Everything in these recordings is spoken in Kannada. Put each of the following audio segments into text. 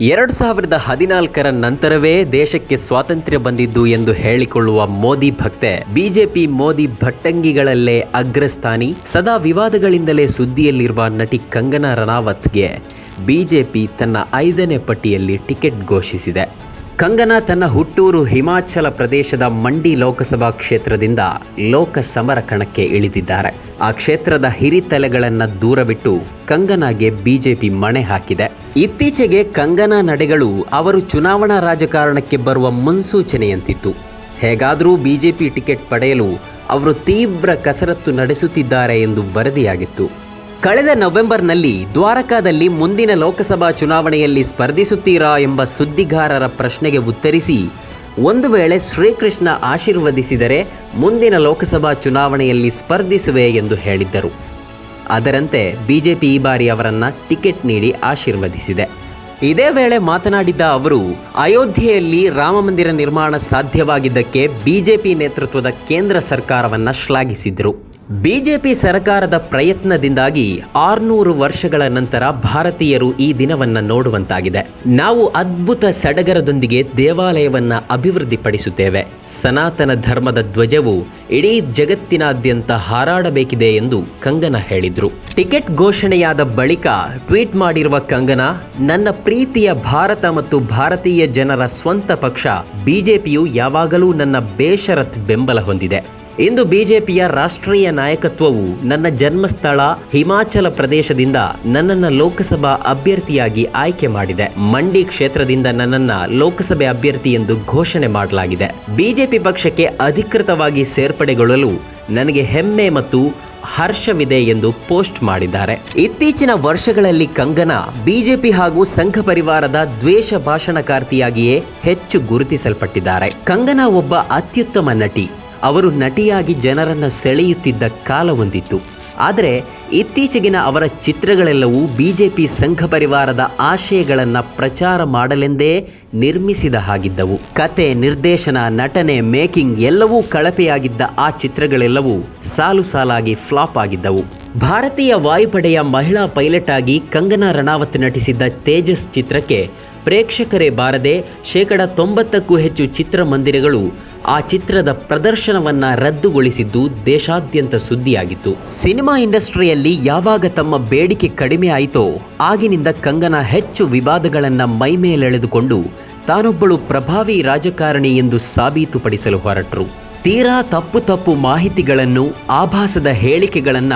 ಎರಡು ಸಾವಿರದ ಹದಿನಾಲ್ಕರ ನಂತರವೇ ದೇಶಕ್ಕೆ ಸ್ವಾತಂತ್ರ್ಯ ಬಂದಿದ್ದು ಎಂದು ಹೇಳಿಕೊಳ್ಳುವ ಮೋದಿ ಭಕ್ತೆ, ಬಿಜೆಪಿ ಮೋದಿ ಭಟ್ಟಂಗಿಗಳಲ್ಲೇ ಅಗ್ರಸ್ಥಾನಿ, ಸದಾ ವಿವಾದಗಳಿಂದಲೇ ಸುದ್ದಿಯಲ್ಲಿರುವ ನಟಿ ಕಂಗನಾ ರನಾವತ್ಗೆ ಬಿಜೆಪಿ ತನ್ನ ಐದನೇ ಪಟ್ಟಿಯಲ್ಲಿ ಟಿಕೆಟ್ ಘೋಷಿಸಿದೆ. ಕಂಗನಾ ತನ್ನ ಹುಟ್ಟೂರು ಹಿಮಾಚಲ ಪ್ರದೇಶದ ಮಂಡಿ ಲೋಕಸಭಾ ಕ್ಷೇತ್ರದಿಂದ ಲೋಕ ಸಮರ ಕಣಕ್ಕೆ ಇಳಿದಿದ್ದಾರೆ. ಆ ಕ್ಷೇತ್ರದ ಹಿರಿತಲೆಗಳನ್ನು ದೂರವಿಟ್ಟು ಕಂಗನಾಗೆ ಬಿಜೆಪಿ ಮಣೆ ಹಾಕಿದೆ. ಇತ್ತೀಚೆಗೆ ಕಂಗನಾ ನಡೆಗಳು ಅವರು ಚುನಾವಣಾ ರಾಜಕಾರಣಕ್ಕೆ ಬರುವ ಮುನ್ಸೂಚನೆಯಂತಿತ್ತು. ಹೇಗಾದರೂ ಬಿಜೆಪಿ ಟಿಕೆಟ್ ಪಡೆಯಲು ಅವರು ತೀವ್ರ ಕಸರತ್ತು ನಡೆಸುತ್ತಿದ್ದಾರೆ ಎಂದು ವರದಿಯಾಗಿತ್ತು. ಕಳೆದ ನವೆಂಬರ್ನಲ್ಲಿ ದ್ವಾರಕಾದಲ್ಲಿ ಮುಂದಿನ ಲೋಕಸಭಾ ಚುನಾವಣೆಯಲ್ಲಿ ಸ್ಪರ್ಧಿಸುತ್ತೀರಾ ಎಂಬ ಸುದ್ದಿಗಾರರ ಪ್ರಶ್ನೆಗೆ ಉತ್ತರಿಸಿ, ಒಂದು ವೇಳೆ ಶ್ರೀಕೃಷ್ಣ ಆಶೀರ್ವದಿಸಿದರೆ ಮುಂದಿನ ಲೋಕಸಭಾ ಚುನಾವಣೆಯಲ್ಲಿ ಸ್ಪರ್ಧಿಸುವೆ ಎಂದು ಹೇಳಿದ್ದರು. ಅದರಂತೆ ಬಿಜೆಪಿ ಈ ಬಾರಿ ಅವರನ್ನು ಟಿಕೆಟ್ ನೀಡಿ ಆಶೀರ್ವದಿಸಿದೆ. ಇದೇ ವೇಳೆ ಮಾತನಾಡಿದ್ದ ಅವರು, ಅಯೋಧ್ಯೆಯಲ್ಲಿ ರಾಮಮಂದಿರ ನಿರ್ಮಾಣ ಸಾಧ್ಯವಾಗಿದ್ದಕ್ಕೆ ಬಿಜೆಪಿ ನೇತೃತ್ವದ ಕೇಂದ್ರ ಸರ್ಕಾರವನ್ನು ಶ್ಲಾಘಿಸಿದರು. ಬಿಜೆಪಿ ಸರ್ಕಾರದ ಪ್ರಯತ್ನದಿಂದಾಗಿ ಆರ್ನೂರು ವರ್ಷಗಳ ನಂತರ ಭಾರತೀಯರು ಈ ದಿನವನ್ನು ನೋಡುವಂತಾಗಿದೆ. ನಾವು ಅದ್ಭುತ ಸಡಗರದೊಂದಿಗೆ ದೇವಾಲಯವನ್ನ ಅಭಿವೃದ್ಧಿಪಡಿಸುತ್ತೇವೆ. ಸನಾತನ ಧರ್ಮದ ಧ್ವಜವು ಇಡೀ ಜಗತ್ತಿನಾದ್ಯಂತ ಹಾರಾಡಬೇಕಿದೆ ಎಂದು ಕಂಗನ ಹೇಳಿದ್ರು. ಟಿಕೆಟ್ ಘೋಷಣೆಯಾದ ಬಳಿಕ ಟ್ವೀಟ್ ಮಾಡಿರುವ ಕಂಗನಾ, ನನ್ನ ಪ್ರೀತಿಯ ಭಾರತ ಮತ್ತು ಭಾರತೀಯ ಜನರ ಸ್ವಂತ ಪಕ್ಷ ಬಿಜೆಪಿಯು ಯಾವಾಗಲೂ ನನ್ನ ಬೇಷರತ್ ಬೆಂಬಲ ಹೊಂದಿದೆ. ಇಂದು ಬಿಜೆಪಿಯ ರಾಷ್ಟ್ರೀಯ ನಾಯಕತ್ವವು ನನ್ನ ಜನ್ಮಸ್ಥಳ ಹಿಮಾಚಲ ಪ್ರದೇಶದಿಂದ ನನ್ನನ್ನು ಲೋಕಸಭಾ ಅಭ್ಯರ್ಥಿಯಾಗಿ ಆಯ್ಕೆ ಮಾಡಿದೆ. ಮಂಡಿ ಕ್ಷೇತ್ರದಿಂದ ನನ್ನನ್ನ ಲೋಕಸಭೆ ಅಭ್ಯರ್ಥಿ ಎಂದು ಘೋಷಣೆ ಮಾಡಲಾಗಿದೆ. ಬಿಜೆಪಿ ಪಕ್ಷಕ್ಕೆ ಅಧಿಕೃತವಾಗಿ ಸೇರ್ಪಡೆಗೊಳ್ಳಲು ನನಗೆ ಹೆಮ್ಮೆ ಮತ್ತು ಹರ್ಷವಿದೆ ಎಂದು ಪೋಸ್ಟ್ ಮಾಡಿದ್ದಾರೆ. ಇತ್ತೀಚಿನ ವರ್ಷಗಳಲ್ಲಿ ಕಂಗನಾ ಬಿಜೆಪಿ ಹಾಗೂ ಸಂಘ ಪರಿವಾರದ ದ್ವೇಷ ಭಾಷಣಕಾರ್ತಿಯಾಗಿಯೇ ಹೆಚ್ಚು ಗುರುತಿಸಲ್ಪಟ್ಟಿದ್ದಾರೆ. ಕಂಗನಾ ಒಬ್ಬ ಅತ್ಯುತ್ತಮ ನಟಿ. ಅವರು ನಟಿಯಾಗಿ ಜನರನ್ನು ಸೆಳೆಯುತ್ತಿದ್ದ ಕಾಲವೊಂದಿತ್ತು ಆದರೆ ಇತ್ತೀಚೆಗಿನ ಅವರ ಚಿತ್ರಗಳೆಲ್ಲವೂ ಬಿ ಜೆ ಪಿ ಸಂಘ ಪರಿವಾರದ ಆಶಯಗಳನ್ನು ಪ್ರಚಾರ ಮಾಡಲೆಂದೇ ನಿರ್ಮಿಸಿದ ಹಾಗಿದ್ದವು. ಕತೆ, ನಿರ್ದೇಶನ, ನಟನೆ, ಮೇಕಿಂಗ್ ಎಲ್ಲವೂ ಕಳಪೆಯಾಗಿದ್ದ ಆ ಚಿತ್ರಗಳೆಲ್ಲವೂ ಸಾಲು ಸಾಲಾಗಿ ಫ್ಲಾಪ್ ಆಗಿದ್ದವು. ಭಾರತೀಯ ವಾಯುಪಡೆಯ ಮಹಿಳಾ ಪೈಲಟ್ ಆಗಿ ಕಂಗನಾ ರಣಾವತ್ ನಟಿಸಿದ್ದ ತೇಜಸ್ ಚಿತ್ರಕ್ಕೆ ಪ್ರೇಕ್ಷಕರೇ ಬಾರದೆ ಶೇಕಡ ತೊಂಬತ್ತಕ್ಕೂ ಹೆಚ್ಚು ಚಿತ್ರಮಂದಿರಗಳು ಆ ಚಿತ್ರದ ಪ್ರದರ್ಶನವನ್ನ ರದ್ದುಗೊಳಿಸಿದ್ದು ದೇಶಾದ್ಯಂತ ಸುದ್ದಿಯಾಗಿತ್ತು. ಸಿನಿಮಾ ಇಂಡಸ್ಟ್ರಿಯಲ್ಲಿ ಯಾವಾಗ ತಮ್ಮ ಬೇಡಿಕೆ ಕಡಿಮೆ ಆಯಿತೋ ಆಗಿನಿಂದ ಕಂಗನ ಹೆಚ್ಚು ವಿವಾದಗಳನ್ನ ಮೈಮೇಲೆಳೆದುಕೊಂಡು ತಾನೊಬ್ಬಳು ಪ್ರಭಾವಿ ರಾಜಕಾರಣಿ ಎಂದು ಸಾಬೀತುಪಡಿಸಲು ಹೊರಟರು. ತೀರಾ ತಪ್ಪು ತಪ್ಪು ಮಾಹಿತಿಗಳನ್ನು, ಆಭಾಸದ ಹೇಳಿಕೆಗಳನ್ನ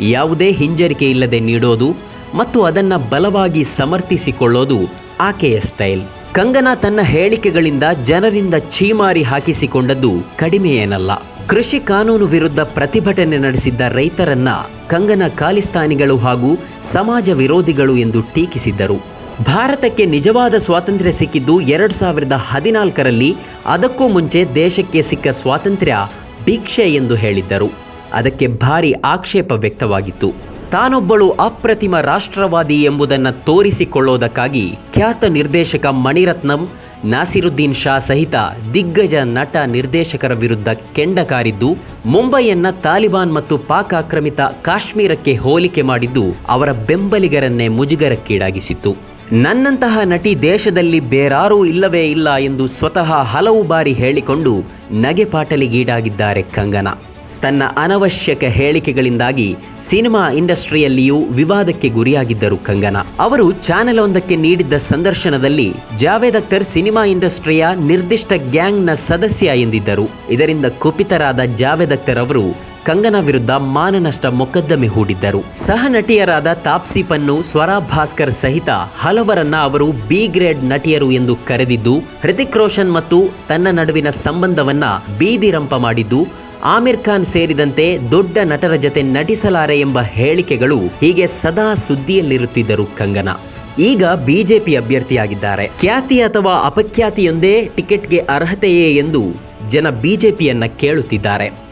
ಯಾವುದೇ ಹಿಂಜರಿಕೆ ಇಲ್ಲದೆ ನೀಡೋದು ಮತ್ತು ಅದನ್ನ ಬಲವಾಗಿ ಸಮರ್ಥಿಸಿಕೊಳ್ಳೋದು ಆಕೆಯ ಸ್ಟೈಲ್. ಕಂಗನಾ ತನ್ನ ಹೇಳಿಕೆಗಳಿಂದ ಜನರಿಂದ ಛೀಮಾರಿ ಹಾಕಿಸಿಕೊಂಡದ್ದು ಕಡಿಮೆಯೇನಲ್ಲ. ಕೃಷಿ ಕಾನೂನು ವಿರುದ್ಧ ಪ್ರತಿಭಟನೆ ನಡೆಸಿದ್ದ ರೈತರನ್ನ ಕಂಗನ ಖಾಲಿಸ್ತಾನಿಗಳು ಹಾಗೂ ಸಮಾಜ ವಿರೋಧಿಗಳು ಎಂದು ಟೀಕಿಸಿದ್ದರು. ಭಾರತಕ್ಕೆ ನಿಜವಾದ ಸ್ವಾತಂತ್ರ್ಯ ಸಿಕ್ಕಿದ್ದು ಎರಡು ಸಾವಿರದ ಹದಿನಾಲ್ಕರಲ್ಲಿ ಅದಕ್ಕೂ ಮುಂಚೆ ದೇಶಕ್ಕೆ ಸಿಕ್ಕ ಸ್ವಾತಂತ್ರ್ಯ ಭಿಕ್ಷೆ ಎಂದು ಹೇಳಿದ್ದರು. ಅದಕ್ಕೆ ಭಾರಿ ಆಕ್ಷೇಪ ವ್ಯಕ್ತವಾಗಿತ್ತು. ತಾನೊಬ್ಬಳು ಅಪ್ರತಿಮ ರಾಷ್ಟ್ರವಾದಿ ಎಂಬುದನ್ನು ತೋರಿಸಿಕೊಳ್ಳೋದಕ್ಕಾಗಿ ಖ್ಯಾತ ನಿರ್ದೇಶಕ ಮಣಿರತ್ನಂ, ನಾಸಿರುದ್ದೀನ್ ಶಾ ಸಹಿತ ದಿಗ್ಗಜ ನಟ ನಿರ್ದೇಶಕರ ವಿರುದ್ಧ ಕೆಂಡಕಾರಿದ್ದು ಮುಂಬೈಯನ್ನ ತಾಲಿಬಾನ್ ಮತ್ತು ಪಾಕ್ ಆಕ್ರಮಿತ ಕಾಶ್ಮೀರಕ್ಕೆ ಹೋಲಿಕೆ ಮಾಡಿದ್ದು ಅವರ ಬೆಂಬಲಿಗರನ್ನೇ ಮುಜುಗರಕ್ಕೀಡಾಗಿಸಿತ್ತು. ನನ್ನಂತಹ ನಟಿ ದೇಶದಲ್ಲಿ ಬೇರಾರೂ ಇಲ್ಲವೇ ಇಲ್ಲ ಎಂದು ಸ್ವತಃ ಹಲವು ಬಾರಿ ಹೇಳಿಕೊಂಡು ನಗೆಪಾಟಲಿಗೀಡಾಗಿದ್ದಾರೆ ಕಂಗನಾ. ತನ್ನ ಅನವಶ್ಯಕ ಹೇಳಿಕೆಗಳಿಂದಾಗಿ ಸಿನಿಮಾ ಇಂಡಸ್ಟ್ರಿಯಲ್ಲಿಯೂ ವಿವಾದಕ್ಕೆ ಗುರಿಯಾಗಿದ್ದರು ಕಂಗನಾ. ಅವರು ಚಾನೆಲ್ ಒಂದಕ್ಕೆ ನೀಡಿದ್ದ ಸಂದರ್ಶನದಲ್ಲಿ ಜಾವೇದ್ ಅಖ್ತರ್ ಸಿನಿಮಾ ಇಂಡಸ್ಟ್ರಿಯ ನಿರ್ದಿಷ್ಟ ಗ್ಯಾಂಗ್ನ ಸದಸ್ಯ ಎಂದಿದ್ದರು. ಇದರಿಂದ ಕುಪಿತರಾದ ಜಾವೇದ್ ಅಖ್ತರ್ ಅವರು ಕಂಗನಾ ವಿರುದ್ಧ ಮಾನನಷ್ಟ ಮೊಕದ್ದಮೆ ಹೂಡಿದ್ದರು. ಸಹ ನಟಿಯರಾದ ತಾಪ್ಸಿ ಪನ್ನು, ಸ್ವರಾ ಭಾಸ್ಕರ್ ಸಹಿತ ಹಲವರನ್ನ ಅವರು ಬಿ ಗ್ರೇಡ್ ನಟಿಯರು ಎಂದು ಕರೆದಿದ್ದು, ಹೃತಿಕ್ ರೋಷನ್ ಮತ್ತು ತನ್ನ ನಡುವಿನ ಸಂಬಂಧವನ್ನ ಬೀದಿರಂಪ ಮಾಡಿದ್ದು ಆಮಿರ್ ಖಾನ್ ಸೇರಿದಂತೆ ದೊಡ್ಡ ನಟರ ಜತೆ ನಟಿಸಲಾರೆ ಎಂಬ ಹೇಳಿಕೆಗಳು ಹೀಗೆ ಸದಾ ಸುದ್ದಿಯಲ್ಲಿರುತ್ತಿದ್ದರು ಕಂಗನಾ. ಈಗ ಬಿಜೆಪಿ ಅಭ್ಯರ್ಥಿಯಾಗಿದ್ದಾರೆ. ಖ್ಯಾತಿ ಅಥವಾ ಅಪಖ್ಯಾತಿಯೊಂದೇ ಟಿಕೆಟ್ಗೆ ಅರ್ಹತೆಯೇ ಎಂದು ಜನ ಬಿಜೆಪಿಯನ್ನ ಕೇಳುತ್ತಿದ್ದಾರೆ.